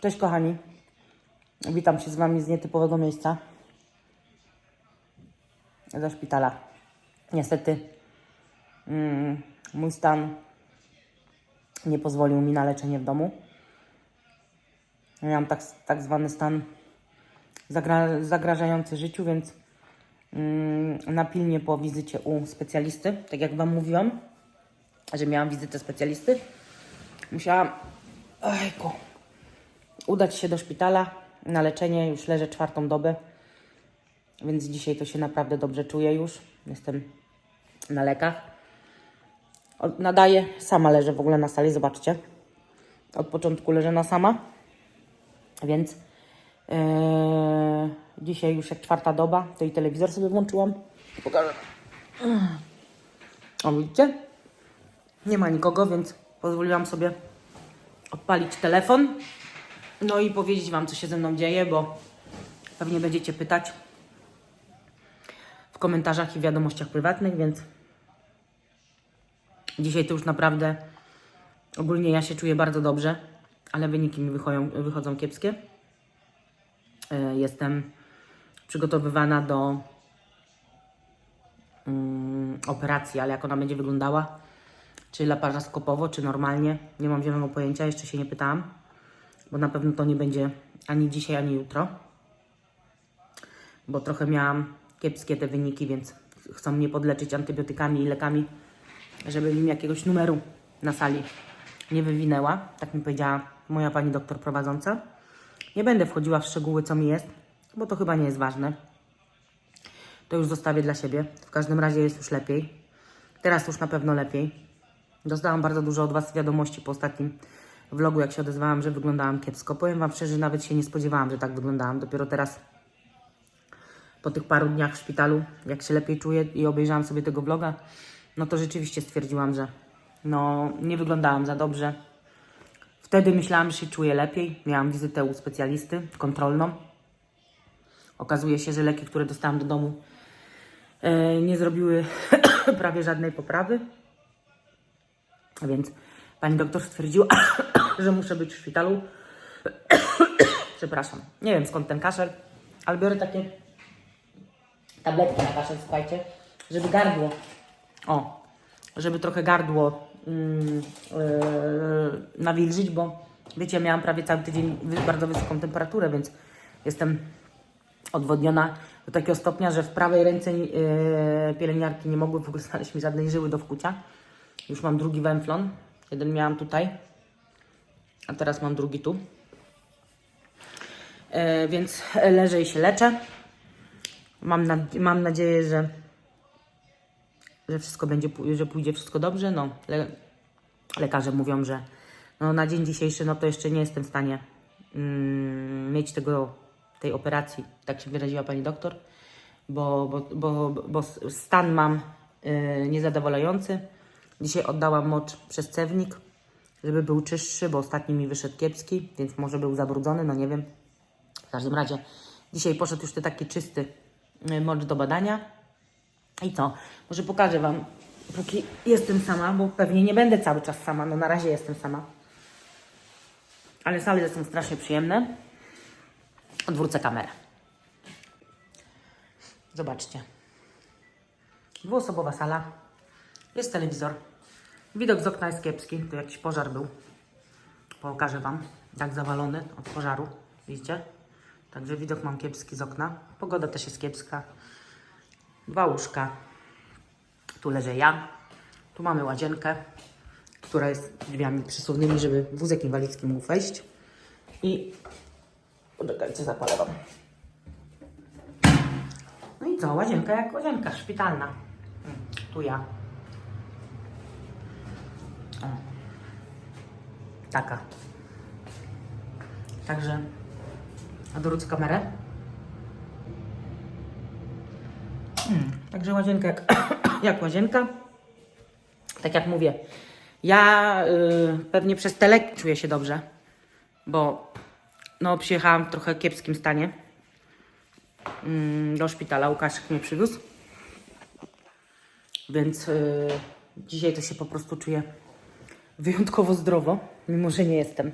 Cześć kochani. Witam się z Wami z nietypowego miejsca. Ze szpitala. Niestety mm, mój stan nie pozwolił mi na leczenie w domu. Miałam tak, tak zwany stan zagra, zagrażający życiu, więc mm, na pilnie po wizycie u specjalisty, tak jak Wam mówiłam, że miałam wizytę specjalisty, musiałam ojku, udać się do szpitala na leczenie. Już leżę czwartą dobę, więc dzisiaj to się naprawdę dobrze czuję już. Jestem na lekach. Nadaję, sama leżę w ogóle na sali, zobaczcie. Od początku leżę na sama, więc e, dzisiaj już jak czwarta doba, to i telewizor sobie włączyłam. Pokażę. O, widzicie? Nie ma nikogo, więc pozwoliłam sobie odpalić telefon. No i powiedzieć Wam, co się ze mną dzieje, bo pewnie będziecie pytać w komentarzach i wiadomościach prywatnych, więc dzisiaj to już naprawdę ogólnie ja się czuję bardzo dobrze, ale wyniki mi wychodzą, wychodzą kiepskie. E, Jestem przygotowywana do mm, operacji, ale jak ona będzie wyglądała, czy laparoskopowo, czy normalnie, nie mam zielonego pojęcia, jeszcze się nie pytałam, bo na pewno to nie będzie ani dzisiaj, ani jutro, bo trochę miałam kiepskie te wyniki, więc chcą mnie podleczyć antybiotykami i lekami, żeby mi jakiegoś numeru na sali nie wywinęła, tak mi powiedziała moja pani doktor prowadząca. Nie będę wchodziła w szczegóły, co mi jest, bo to chyba nie jest ważne. To już zostawię dla siebie. W każdym razie jest już lepiej. Teraz już na pewno lepiej. Dostałam bardzo dużo od Was wiadomości po ostatnim vlogu, jak się odezwałam, że wyglądałam kiepsko. Powiem Wam szczerze, nawet się nie spodziewałam, że tak wyglądałam. Dopiero teraz, po tych paru dniach w szpitalu, jak się lepiej czuję i obejrzałam sobie tego vloga, no to rzeczywiście stwierdziłam, że no nie wyglądałam za dobrze. Wtedy myślałam, że się czuję lepiej. Miałam wizytę u specjalisty kontrolną. Okazuje się, że leki, które dostałam do domu, e, nie zrobiły prawie żadnej poprawy. Więc pani doktor stwierdziła, że muszę być w szpitalu. Przepraszam. Nie wiem skąd ten kaszel, ale biorę takie tabletki na kaszel, słuchajcie, żeby gardło, o, żeby trochę gardło yy, nawilżyć, bo wiecie, miałam prawie cały tydzień bardzo wysoką temperaturę, więc jestem odwodniona do takiego stopnia, że w prawej ręce yy, pielęgniarki nie mogły w ogóle znaleźć mi żadnej żyły do wkucia. Już mam drugi węflon. Jeden miałam tutaj, a teraz mam drugi tu. E, więc leżę i się leczę. Mam, mam nadzieję, że, że wszystko będzie, że pójdzie wszystko dobrze. No, le, lekarze mówią, że no, na dzień dzisiejszy no to jeszcze nie jestem w stanie mm, mieć tego, tej operacji, tak się wyraziła pani doktor, bo, bo, bo, bo stan mam y, niezadowalający. Dzisiaj oddałam mocz przez cewnik, żeby był czystszy, bo ostatni mi wyszedł kiepski, więc może był zabrudzony, no nie wiem. W każdym razie dzisiaj poszedł już ten taki czysty y, mocz do badania. I co? Może pokażę Wam, póki jestem sama, bo pewnie nie będę cały czas sama, no na razie jestem sama. Ale sale są strasznie przyjemne. Odwrócę kamerę. Zobaczcie. Dwuosobowa sala. Jest telewizor. Widok z okna jest kiepski. Tu jakiś pożar był. Pokażę Wam. Tak zawalony od pożaru. Widzicie? Także widok mam kiepski z okna. Pogoda też jest kiepska. Dwa łóżka. Tu leżę ja. Tu mamy łazienkę, która jest drzwiami przesuwnymi, żeby wózek inwalidzki mógł wejść. I poczekajcie, zapalę Wam. No i co? Łazienka jak łazienka, szpitalna. Mm, Tu ja. O. Taka. Także odwrócę kamerę. Mm, Także łazienka jak, jak łazienka. Tak jak mówię, ja y, pewnie przez te leki czuję się dobrze, bo no, przyjechałam w trochę kiepskim stanie mm, do szpitala. Łukaszek mnie przywiózł. Więc y, dzisiaj to się po prostu czuję wyjątkowo zdrowo, mimo że nie jestem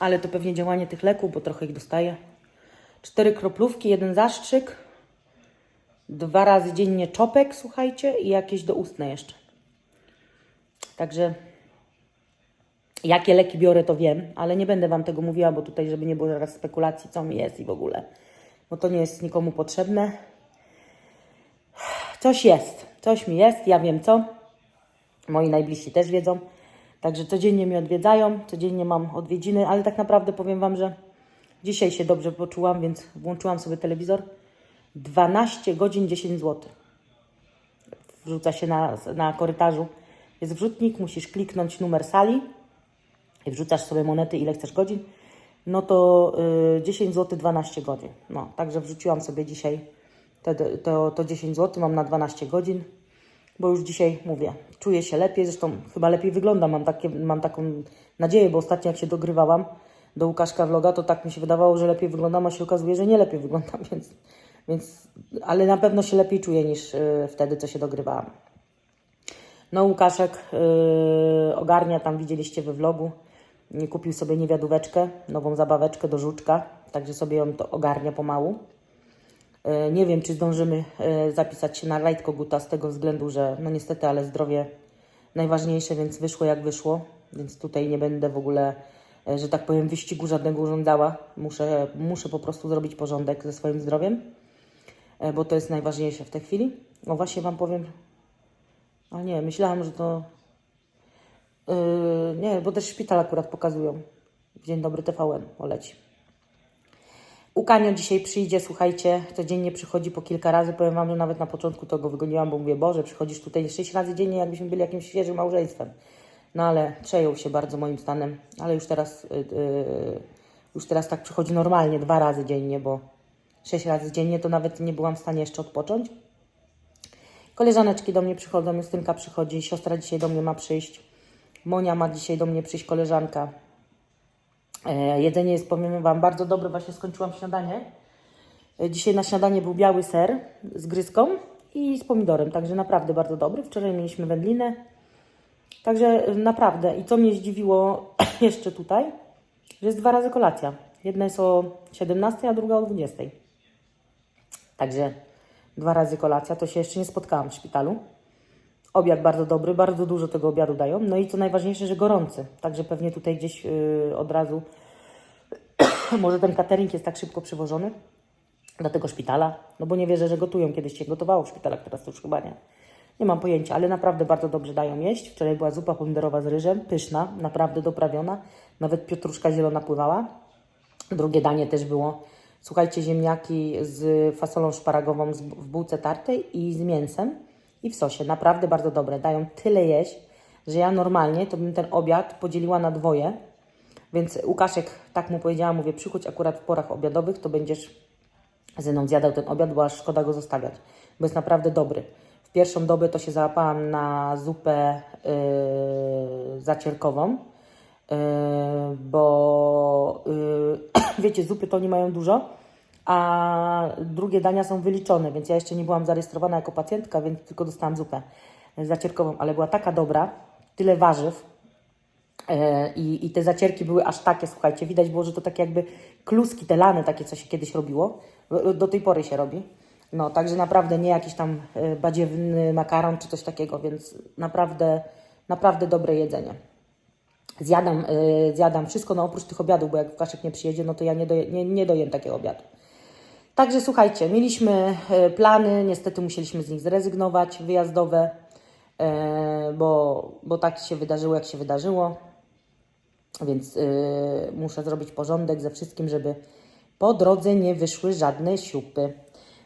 ale to pewnie działanie tych leków, bo trochę ich dostaję. Cztery kroplówki, jeden zastrzyk, dwa razy dziennie czopek, słuchajcie, i jakieś doustne jeszcze. Także jakie leki biorę, to wiem, ale nie będę Wam tego mówiła, bo tutaj, żeby nie było zaraz spekulacji, co mi jest i w ogóle. Bo to nie jest nikomu potrzebne. Coś jest, coś mi jest, ja wiem co. Moi najbliżsi też wiedzą. Także codziennie mnie odwiedzają, codziennie mam odwiedziny, ale tak naprawdę powiem Wam, że dzisiaj się dobrze poczułam, więc włączyłam sobie telewizor. 12 godzin 10 zł. Wrzuca się na, na korytarzu. Jest wrzutnik, musisz kliknąć numer sali i wrzucasz sobie monety, ile chcesz godzin. No to y, 10 zł 12 godzin. No, także wrzuciłam sobie dzisiaj to, to, to 10 zł, mam na 12 godzin bo już dzisiaj mówię, czuję się lepiej, zresztą chyba lepiej wyglądam, mam, takie, mam taką nadzieję, bo ostatnio jak się dogrywałam do Łukaszka Vloga, to tak mi się wydawało, że lepiej wyglądam, a się okazuje, że nie lepiej wyglądam, więc, więc ale na pewno się lepiej czuję niż y, wtedy, co się dogrywałam. No Łukaszek y, ogarnia, tam widzieliście we vlogu, kupił sobie niewiadóweczkę, nową zabaweczkę do żuczka, także sobie ją to ogarnia pomału. E, Nie wiem, czy zdążymy e, zapisać się na rajd koguta z tego względu, że no niestety, ale zdrowie najważniejsze, więc wyszło jak wyszło, więc tutaj nie będę w ogóle, e, że tak powiem, wyścigu żadnego urządzała. Muszę, muszę po prostu zrobić porządek ze swoim zdrowiem, bo to jest najważniejsze w tej chwili. No właśnie Wam powiem, ale nie, myślałam, że to... Yy, nie, bo też szpital akurat pokazują. Dzień dobry TVN, poleci. Ukanio dzisiaj przyjdzie, słuchajcie, codziennie przychodzi po kilka razy. Powiem Wam, że nawet na początku to go wygoniłam, bo mówię, Boże, przychodzisz tutaj sześć razy dziennie, jakbyśmy byli jakimś świeżym małżeństwem. No ale przejął się bardzo moim stanem, ale już teraz, yy, już teraz tak przychodzi normalnie, dwa razy dziennie, bo sześć razy dziennie to nawet nie byłam w stanie jeszcze odpocząć. Koleżaneczki do mnie przychodzą, Justynka przychodzi, siostra dzisiaj do mnie ma przyjść, Monia ma dzisiaj do mnie przyjść, koleżanka. E, jedzenie jest, powiem Wam, bardzo dobre. Właśnie skończyłam śniadanie. E, dzisiaj na śniadanie był biały ser z gryzką i z pomidorem, także naprawdę bardzo dobry. Wczoraj mieliśmy wędlinę. Także e, naprawdę. I co mnie zdziwiło jeszcze tutaj, że jest dwa razy kolacja. Jedna jest o 17, a druga o 20. Także dwa razy kolacja. To się jeszcze nie spotkałam w szpitalu. Obiad bardzo dobry, bardzo dużo tego obiadu dają. No i co najważniejsze, że gorący. Także pewnie tutaj gdzieś yy, od razu, może ten catering jest tak szybko przywożony do tego szpitala. No bo nie wierzę, że gotują. Kiedyś się gotowało w szpitalach, teraz to już chyba nie. Nie mam pojęcia, ale naprawdę bardzo dobrze dają jeść. Wczoraj była zupa pomidorowa z ryżem, pyszna, naprawdę doprawiona. Nawet piotruszka zielona pływała. Drugie danie też było, słuchajcie, ziemniaki z fasolą szparagową w bułce tartej i z mięsem i w sosie. Naprawdę bardzo dobre. Dają tyle jeść, że ja normalnie to bym ten obiad podzieliła na dwoje. Więc Łukaszek, tak mu powiedziałam, mówię, przychodź akurat w porach obiadowych, to będziesz ze mną zjadał ten obiad, bo aż szkoda go zostawiać, bo jest naprawdę dobry. W pierwszą dobę to się załapałam na zupę yy, zacierkową, yy, bo yy, wiecie, zupy to nie mają dużo, a drugie dania są wyliczone, więc ja jeszcze nie byłam zarejestrowana jako pacjentka, więc tylko dostałam zupę zacierkową, ale była taka dobra, tyle warzyw, E, I, I te zacierki były aż takie, słuchajcie, widać było, że to takie jakby kluski, te lany takie, co się kiedyś robiło. Do- tej pory się robi. No, także naprawdę nie jakiś tam e, badziewny makaron czy coś takiego, więc naprawdę, naprawdę dobre jedzenie. Zjadam, e, zjadam wszystko, no oprócz tych obiadów, bo jak Łukaszek nie przyjedzie, no to ja nie, doje, nie, nie dojem takiego obiadu. Także słuchajcie, mieliśmy e, plany, niestety musieliśmy z nich zrezygnować, wyjazdowe, e, bo, bo tak się wydarzyło, jak się wydarzyło. Więc y, muszę zrobić porządek ze wszystkim, żeby po drodze nie wyszły żadne siupy.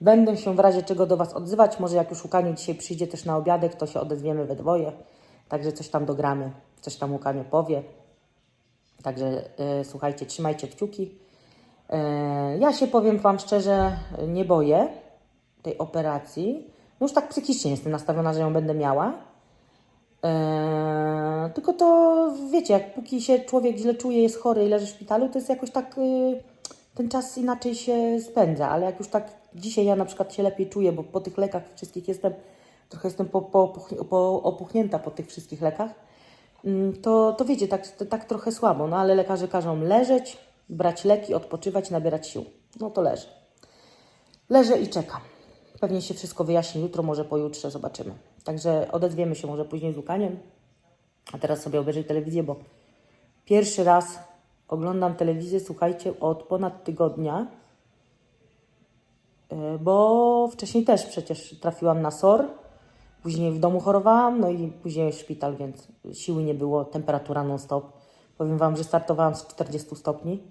Będę się w razie czego do Was odzywać. Może jak już Łukaniu dzisiaj przyjdzie też na obiadek, to się odezwiemy we dwoje. Także coś tam dogramy, coś tam Łukaniu powie. Także słuchajcie, trzymajcie kciuki. Y, ja się powiem Wam szczerze, nie boję tej operacji. No już tak psychicznie jestem nastawiona, że ją będę miała. Eee, tylko to wiecie, jak póki się człowiek źle czuje, jest chory i leży w szpitalu, to jest jakoś tak y, ten czas inaczej się spędza, ale jak już tak dzisiaj ja na przykład się lepiej czuję, bo po tych lekach wszystkich jestem, trochę jestem po, po, po, opuchnięta po tych wszystkich lekach, mm, to, to wiecie, tak, to, tak trochę słabo, no ale lekarze każą leżeć, brać leki, odpoczywać, nabierać sił. No to leżę. Leżę i czekam. Pewnie się wszystko wyjaśni jutro, może pojutrze, zobaczymy. Także odezwiemy się może później z Łukaniem. A teraz sobie obejrzę telewizję, bo pierwszy raz oglądam telewizję, słuchajcie, od ponad tygodnia. E, Bo wcześniej też przecież trafiłam na SOR, później w domu chorowałam, no i później szpital, więc siły nie było, temperatura non-stop. Powiem Wam, że startowałam z 40 stopni,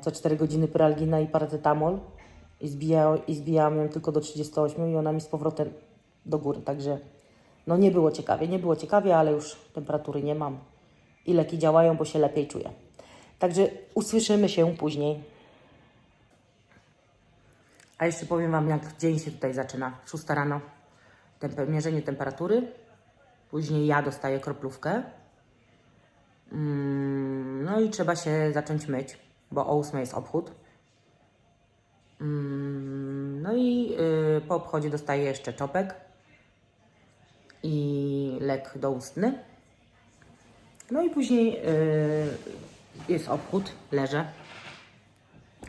co 4 godziny pyralgina i paracetamol i, zbija, i zbijałam ją tylko do 38 i ona mi z powrotem do góry, także no nie było ciekawie, nie było ciekawie, ale już temperatury nie mam i leki działają, bo się lepiej czuję. Także usłyszymy się później. A jeszcze powiem Wam, jak dzień się tutaj zaczyna. 6 rano, tempe- mierzenie temperatury. Później ja dostaję kroplówkę. Mm, No i trzeba się zacząć myć, bo o 8 jest obchód. Mm, No i y, po obchodzie dostaję jeszcze czopek i lek doustny. No i później y, jest obchód, leżę.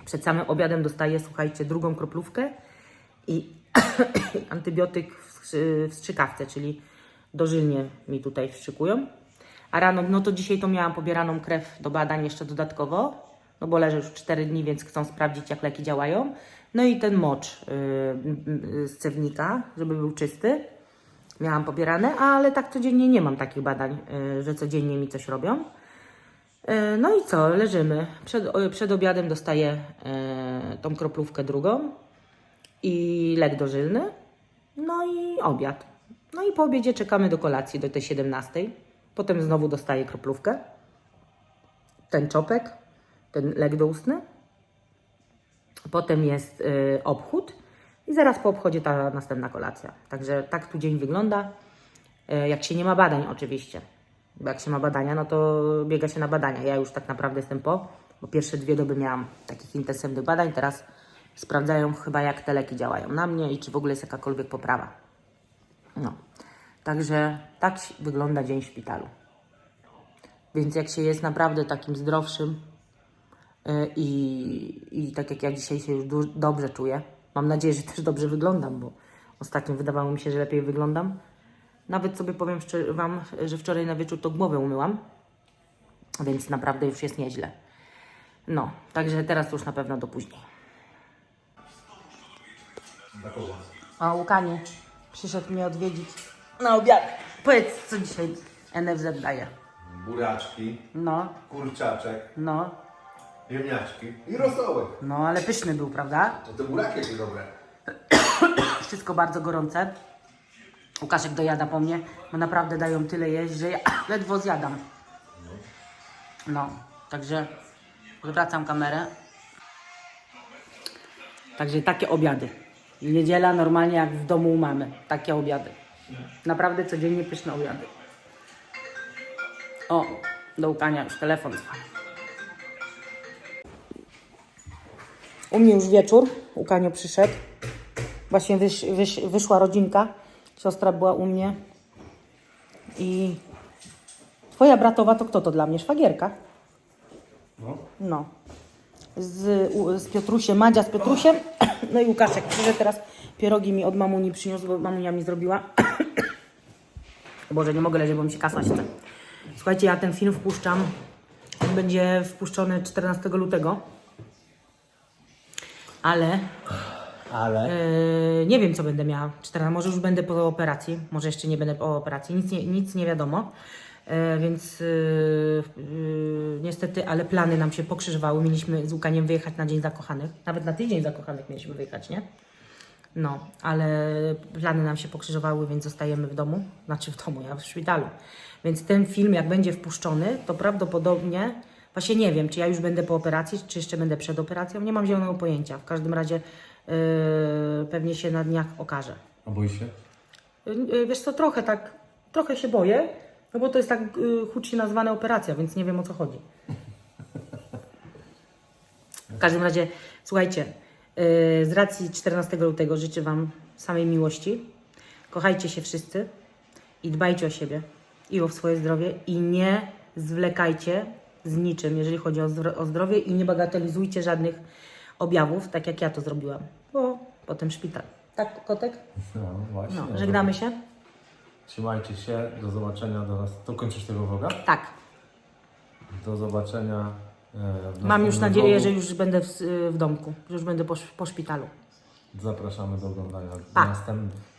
Przed samym obiadem dostaję, słuchajcie, drugą kroplówkę i antybiotyk w, strzykawce, czyli dożylnie mi tutaj wstrzykują. A rano, no to dzisiaj to miałam pobieraną krew do badań jeszcze dodatkowo, no bo leżę już 4 dni, więc chcą sprawdzić, jak leki działają. No i ten mocz yy, yy, z cewnika, żeby był czysty. Miałam pobierane, ale tak codziennie nie mam takich badań, yy, że codziennie mi coś robią. E, No i co, leżymy. Przed, przed obiadem dostaję e, tą kroplówkę drugą i lek dożylny. No i obiad. No i po obiedzie czekamy do kolacji, do tej 17. Potem znowu dostaję kroplówkę, ten czopek, ten lek doustny. Potem jest e, obchód i zaraz po obchodzie ta następna kolacja. Także tak tu dzień wygląda. E, Jak się nie ma badań, oczywiście. Bo jak się ma badania, no to biega się na badania. Ja już tak naprawdę jestem po, bo pierwsze dwie doby miałam takich intensywnych badań. Teraz sprawdzają chyba, jak te leki działają na mnie i czy w ogóle jest jakakolwiek poprawa. No. Także tak wygląda dzień w szpitalu. Więc jak się jest naprawdę takim zdrowszym i, i tak jak ja dzisiaj się już dobrze czuję, mam nadzieję, że też dobrze wyglądam, bo ostatnio wydawało mi się, że lepiej wyglądam. Nawet sobie powiem Wam, że wczoraj na wieczór to głowę umyłam, więc naprawdę już jest nieźle. No, także teraz już na pewno do później. A Łukanie przyszedł mnie odwiedzić na obiad. Powiedz, co dzisiaj NFZ daje. buraczki, No, kurczaczek, no, ziemniaczki i rosołek. no, ale pyszny był, prawda? To te buraki jakie dobre. Wszystko bardzo gorące. Łukaszek dojada po mnie, bo naprawdę dają tyle jeść, że ja ledwo zjadam. No, także odwracam kamerę. Także takie obiady. Niedziela normalnie jak w domu u mamy. Takie obiady. Naprawdę codziennie pyszne obiady. O, do Łukania już telefon dzwoni. U mnie już wieczór. Łukanio przyszedł. Właśnie wysz, wysz, wyszła rodzinka. Siostra była u mnie. I twoja bratowa to kto to dla mnie? Szwagierka. No. No. Z, u, z Piotrusiem, Madzia z Piotrusiem. No i Łukaszek przyszedł teraz. Pierogi mi od mamuni przyniósł, bo mamunia mi zrobiła. Boże, nie mogę leżeć, bo mi się kasać chce. Słuchajcie, ja ten film wpuszczam. On będzie wpuszczony 14 lutego. Ale Ale? Yy, nie wiem, co będę miała. 14, może już będę po operacji, może jeszcze nie będę po operacji, nic nie, nic nie wiadomo. Yy, więc yy, yy, niestety, ale plany nam się pokrzyżowały. Mieliśmy z Łukaniem wyjechać na Dzień Zakochanych. Nawet na tydzień Zakochanych mieliśmy wyjechać, nie? No, ale plany nam się pokrzyżowały, więc zostajemy w domu. Znaczy w domu, ja w szpitalu. Więc ten film, jak będzie wpuszczony, to prawdopodobnie, właśnie nie wiem, czy ja już będę po operacji, czy jeszcze będę przed operacją. Nie mam zielonego pojęcia. W każdym razie yy, pewnie się na dniach okaże. A boisz się? Yy, wiesz co, trochę tak, trochę się boję, no bo to jest tak yy, hucznie nazwana operacja, więc nie wiem o co chodzi. W każdym razie, słuchajcie, yy, z racji 14 lutego życzę Wam samej miłości. Kochajcie się wszyscy i dbajcie o siebie. i o swoje zdrowie i nie zwlekajcie z niczym, jeżeli chodzi o, o zdrowie i nie bagatelizujcie żadnych objawów, tak jak ja to zrobiłam, bo potem szpital. Tak, kotek? No właśnie. No, żegnamy się. Trzymajcie się, do zobaczenia do nas. To kończysz tego vloga? Tak. Do zobaczenia. e, Mam już nadzieję, vlogu. że już będę w, w domku, że już będę po, po szpitalu. Zapraszamy do oglądania Pa. następnych